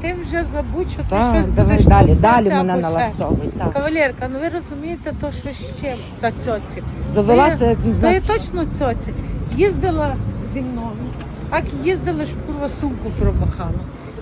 Ти вже забудь, що ти Так, щось давай будеш далі, носити далі або мене ще. налаштовуй. Так. Кавалерка, ну ви розумієте, то що чим та цьоці. Довелася, То як То точно цьоці. Їздила зі мною, так їздила, що курва сумку промахала.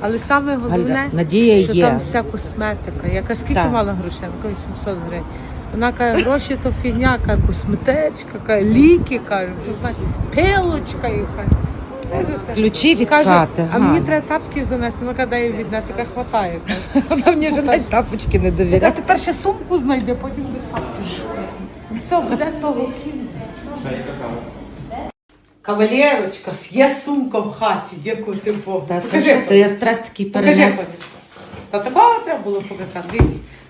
Але саме головне, надія що є. там вся косметика. Яка скільки Так. мала грошей? Вона каже, 700 гривень. Вона каже, гроші то фігня, каже, косметичка, каже, ліки, каже, пилочка, і каже. Ключі від Каже, хати. а мені треба тапки занести. Вона каже, від нас, яка хватає. Вона мені вже навіть тапочки не А довіряє. тепер ще сумку знайде, потім буде тапки. Ну Все, буде того. Кавалерочка, є сумка в хаті, дякую ти Богу. Покажи, то, я стрес такий покажи. перенес. Коля. Та такого треба було показати.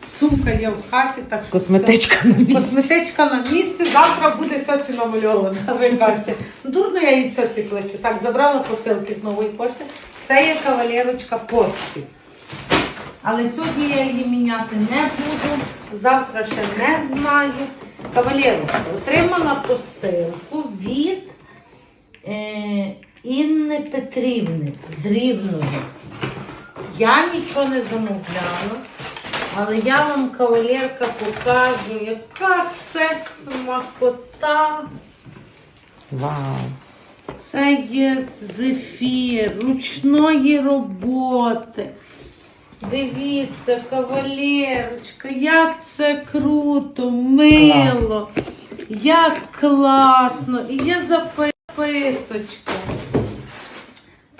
Сумка є в хаті, так що Косметичка все. на місці. Косметичка на місці, завтра буде цьоці намальована. Ви кажете, ну дурно я їй цьоці кличу. Так, забрала посилки з нової пошти. Це є кавалерочка пості. Але сьогодні я її міняти не буду, завтра ще не знаю. Кавалерочка, отримала посилку від е, Інни Петрівни з Рівного. Я нічого не замовляла, але я вам, кавалерка, покажу, яка це смакота. Вау. Це є зефір ручної роботи. Дивіться, кавалерочка, як це круто, мило, як класно. І є записочка.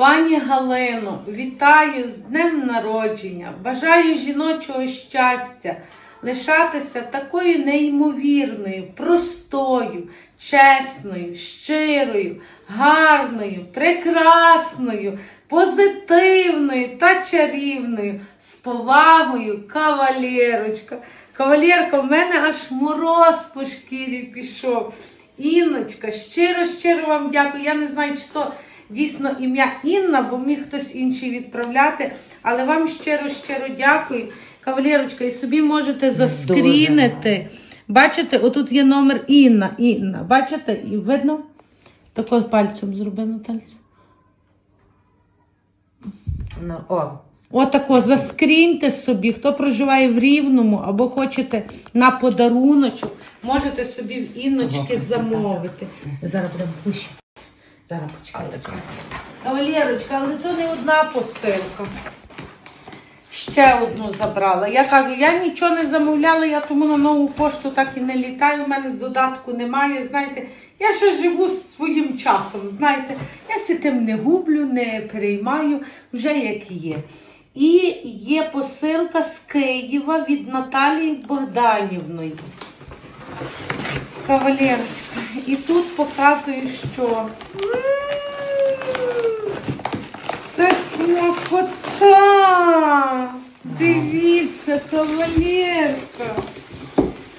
Пані Галино, вітаю з днем народження. Бажаю жіночого щастя, лишатися такою неймовірною, простою, чесною, щирою, гарною, прекрасною, позитивною та чарівною, з повагою, кавалерочка. Кавалерка, в мене аж мороз по шкірі пішов. Інночка, щиро, щиро вам дякую. Я не знаю, чи то дійсно ім'я Інна, бо міг хтось інший відправляти. Але вам щиро, щиро дякую. Кавалерочка, і собі можете заскрінити. Бачите, отут є номер Інна. Інна. Бачите, і видно? Тако пальцем зроби, Натальця. Ну, о, Отако заскріньте собі, хто проживає в Рівному або хочете на подаруночок, можете собі в інночки замовити. Зараз будемо пущі. Зараз почекайте. красота. Кавалерочка, але то не одна посилка. Ще одну забрала. Я кажу, я нічого не замовляла, я тому на нову пошту так і не літаю. У мене додатку немає. Знаєте, я ще живу своїм часом. Знаєте, я си тим не гублю, не переймаю, вже як є. І є посилка з Києва від Наталії Богданівної. Кавалерочка. І тут показую, що. Це смакота! Дивіться, кавалерка!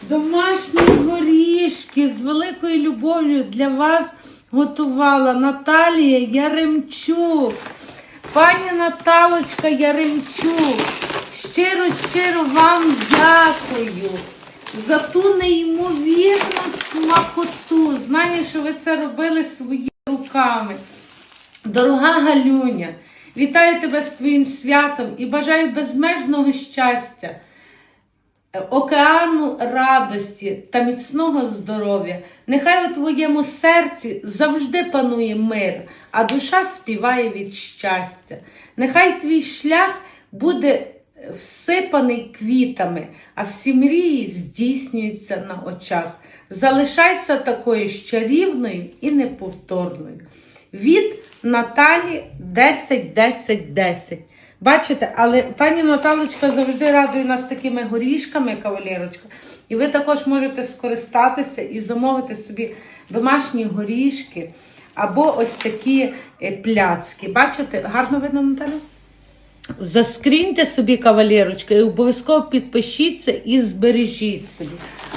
Домашні горішки з великою любов'ю для вас готувала Наталія Яремчук. Пані Наталочка Яремчук, щиро, щиро вам дякую за ту неймовірну смакоту. Знаю, що ви це робили своїми руками. Дорога Галюня, вітаю тебе з твоїм святом і бажаю безмежного щастя, океану радості та міцного здоров'я. Нехай у твоєму серці завжди панує мир, а душа співає від щастя. Нехай твій шлях буде всипаний квітами, а всі мрії здійснюються на очах. Залишайся такою ж чарівною і неповторною. Від Наталі 10 10 10. Бачите, але пані Наталочка завжди радує нас такими горішками, кавалерочка. І ви також можете скористатися і замовити собі домашні горішки або ось такі е, пляцки. Бачите, гарно видно, Наталя? Заскріньте собі кавалерочка і обов'язково підпишіться і збережіть собі.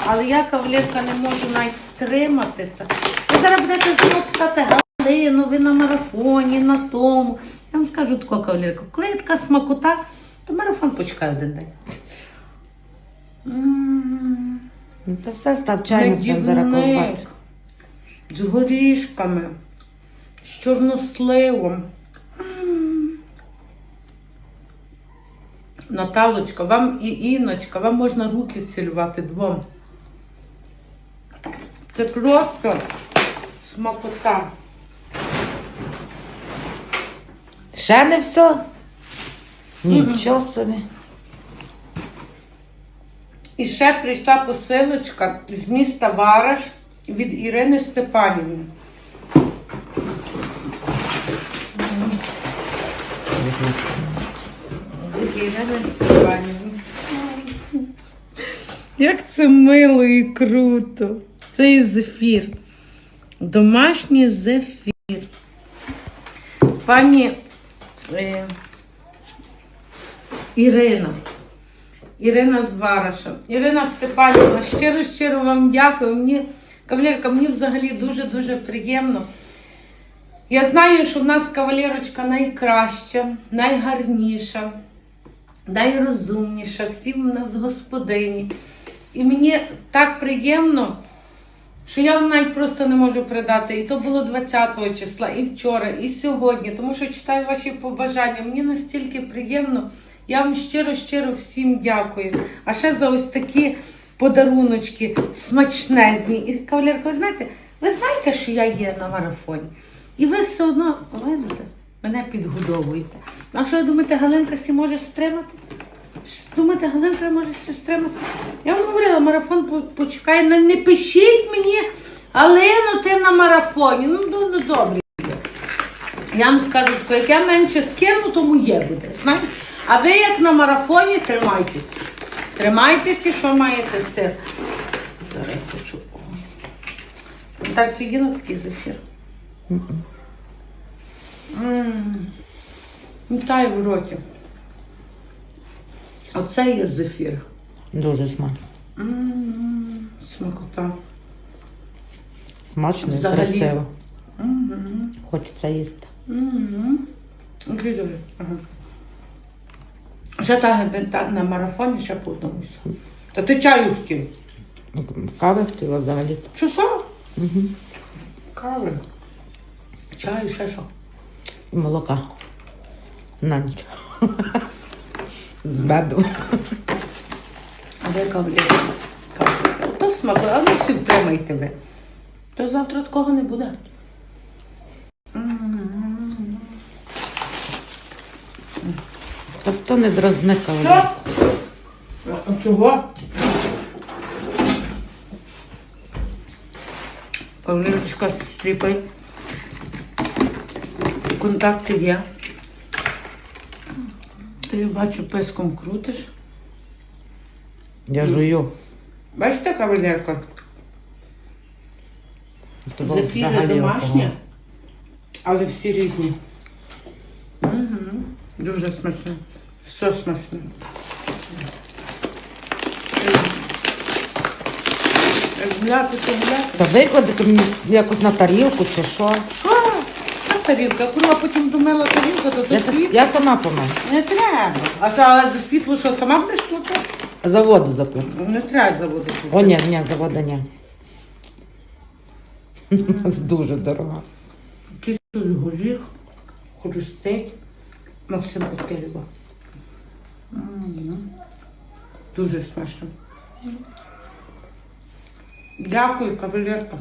Але я, кавалерка, не можу навіть стриматися. Ви зараз будете знову писати Галину, ви на марафоні, на тому. Я вам скажу таку кавалерку, коли є така смакота, то марафон почекає один день. Ну, то все став чайник там зараз Медівник ковбати. з горішками, з чорносливом. Наталочка, вам і Іночка, вам можна руки цілювати двом. Це просто смакота. Ще не все? Нічого собі. І ще прийшла посилочка з міста Вараш від Ірини Степанівни. Від Ірини Степанівни. Як це мило і круто. Це і зефір. Домашній зефір. Пані е, Ірина. Ірина з Вараша. Ірина Степанівна, щиро щиро вам дякую. Мені, кавалерка, мені взагалі дуже-дуже приємно. Я знаю, що в нас кавалерочка найкраща, найгарніша, найрозумніша, всі в нас господині. І мені так приємно, що я вам навіть просто не можу передати. І то було 20 числа, і вчора, і сьогодні, тому що читаю ваші побажання. Мені настільки приємно. Я вам щиро-щиро всім дякую. А ще за ось такі подаруночки смачнезні. І кавалерка, ви знаєте, ви знаєте, що я є на марафоні. І ви все одно видите, мене підгодовуєте. А що ви думаєте, Галинка сі може стримати? Думаєте, Галинка може сі стримати? Я вам говорила, марафон почекає. Не, пишіть мені, Галино, ти на марафоні. Ну, ну, ну добре. Я вам скажу, як я менше скину, то моє буде. Знаєте? А ви як на марафоні, тримайтеся. Тримайтеся, що маєте сир. Зараз хочу. Так, це є на такий зефір. М. Ну, та й в роті. Оце є зефір. Дуже смачно. М, Смакота. Смачно і Взагалі. красиво. Мгм. Хочеться їсти. Мгм. Дуже добре. Ага. Ще та, на марафоні ще по одному. всьому. Та ти чаю хотів. Кави хотіла взагалі. Чи що? Кави. Чаю, ще що? І молока. На ніч. З медом. А ви кавлі? То смаку, а ну всі втримайте ви. То завтра такого не буде. Хто не дразне каву? Що? А чого? Кавлірочка стріпай. Контакти є. Ти бачу, песком крутиш. Я жую. Бачите, кавалерка? То Зефіри домашні, але всі різні. Угу. Дуже смачно. Все смачно. Гуляти, то гуляти. Та викладете мені якось на тарілку чи що? Що? Та тарілка, курва потім домила тарілка, то Я, то світ. я сама помию. Не треба. А за, за світло що, сама будеш платити? За воду заплю. Не треба заводити. О, ні, ні, за воду ні. Дуже дорого. Кисуль горіх, хрустить. Максим Коткелєва. Дуже смачно. Дякую, кавалерка.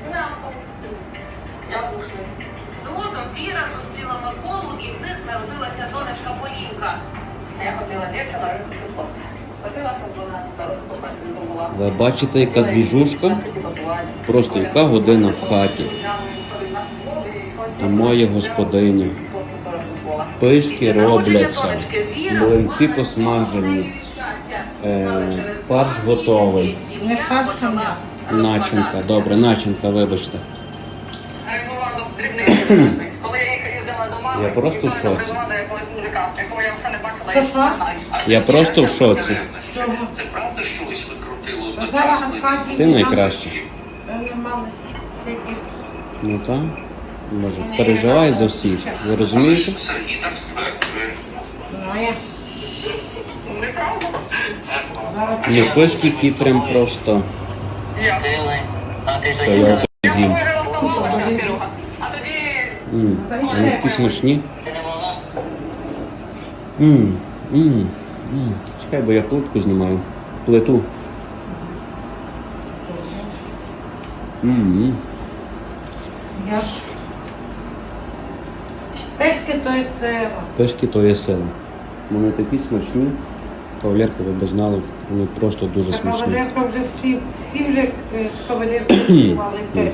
З Якушний. Згодом Віра зустріла Миколу і в них народилася донечка Полінка. Я хотіла дівчину, а хочу хлопця. Хотіла, щоб вона професію здобула. Ви бачите, яка двіжушка? Просто яка година в хаті. А моє господиня. Пишки робляться, млинці посмажені, е, фарш готовий. Не фарш, а. Начинка, добре, начинка, вибачте. Коли я їх їздила до мами, Я просто в шоці. якогось мужика, якого я вже не бачила, я що? не знаю. Я просто в шоці. Це правда, що ось ви крутили одночасно? Ти найкраща. Ну так. Може, переживає за всіх. Ви розумієте? Сергій так стверджує. Ну, я Неправда. зараз Ні, пишки прям просто. Я. А ти Та я Я з тобою вже розставалася, Серега. А тоді М, Вони такі смачні. Ти не могла? М, м, м. Чекай, бо я плитку знімаю. Плиту. М, я. Пешки то є сила. Пишки то є сила. Вони такі смачні. Кавалерка, ви б знали, вони просто дуже Та смачні. кавалерка вже всі, всі вже е, з кавалерки пешки.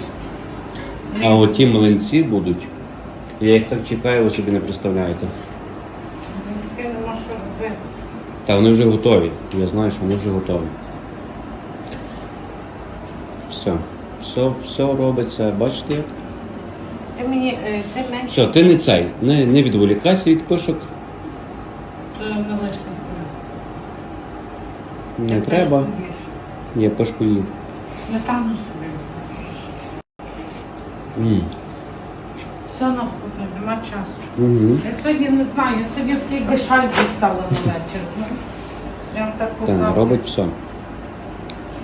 А оті млинці будуть. Я їх так чекаю, ви собі не представляєте. Це нема що робити. Та вони вже готові. Я знаю, що вони вже готові. Все. Все, все робиться. Бачите як? Ти мені, е, менше Все, ти не цей. Не, не відволікайся від пишок. то не лише. Не треба. Я пишку їм. Сметану собі. М. Все навкруги, нема часу. Угу. Я сьогодні не знаю, я сьогодні в тій бешаль дістала на вечір. Ну, Прям так Та поправила. робить все.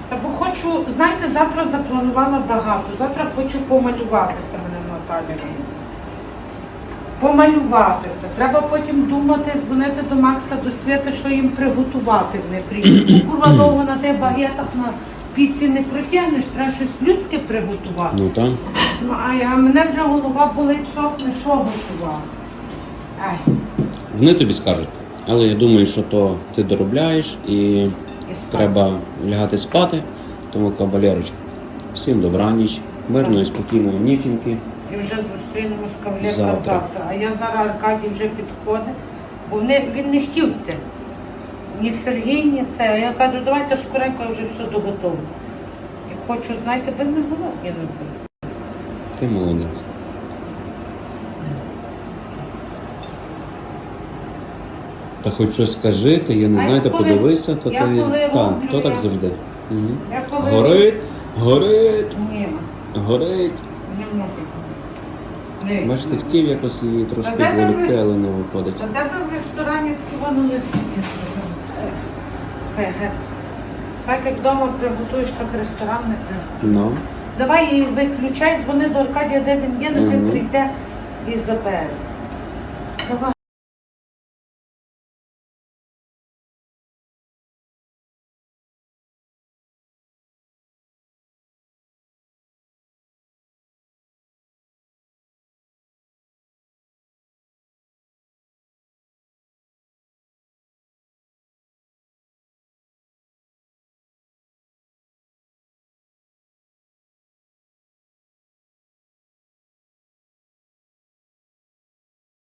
Та бо хочу, знаєте, завтра запланувала багато. Завтра хочу помалюватися мене Наталя. Помалюватися. Треба потім думати, дзвонити до Макса до Свята, що їм приготувати в неприїзді. Курва довго на те багетах на піці не протягнеш, треба щось людське приготувати. Ну так. Ну, а я, мене вже голова болить, сохне, що готувати. Ай, Вони тобі скажуть. Але я думаю, що то ти доробляєш і і спати. треба лягати спати. Тому кавалерочка. Всім добраніч, мирної, спокійної ніченьки. І вже зустрінемось кавалерка Завтра. завтра. А я зараз Аркадій вже підходить, бо вони, він не хотів йти. Ні Сергій, ні це. А я кажу, давайте скоренько вже все доготово. І хочу, знаєте, би не голодні не буду. Ти молодець. Та хоч щось скажи, ти я не А знаю, я та коли- подивися, то я ти. коли роблю, то так я- завжди. Угу. Я коли... Горить, горить, Ні, горить. не можу. Ні. Бачите, хотів якось її трошки Та де ви відволікти, але не виходить. Та де ви в ресторані таки воно листики зробили? Хай гет. Так як вдома приготуєш, так ресторан не треба. Ну, Давай її виключай, дзвони до Аркадія, де він є, Мгм. прийде і забере.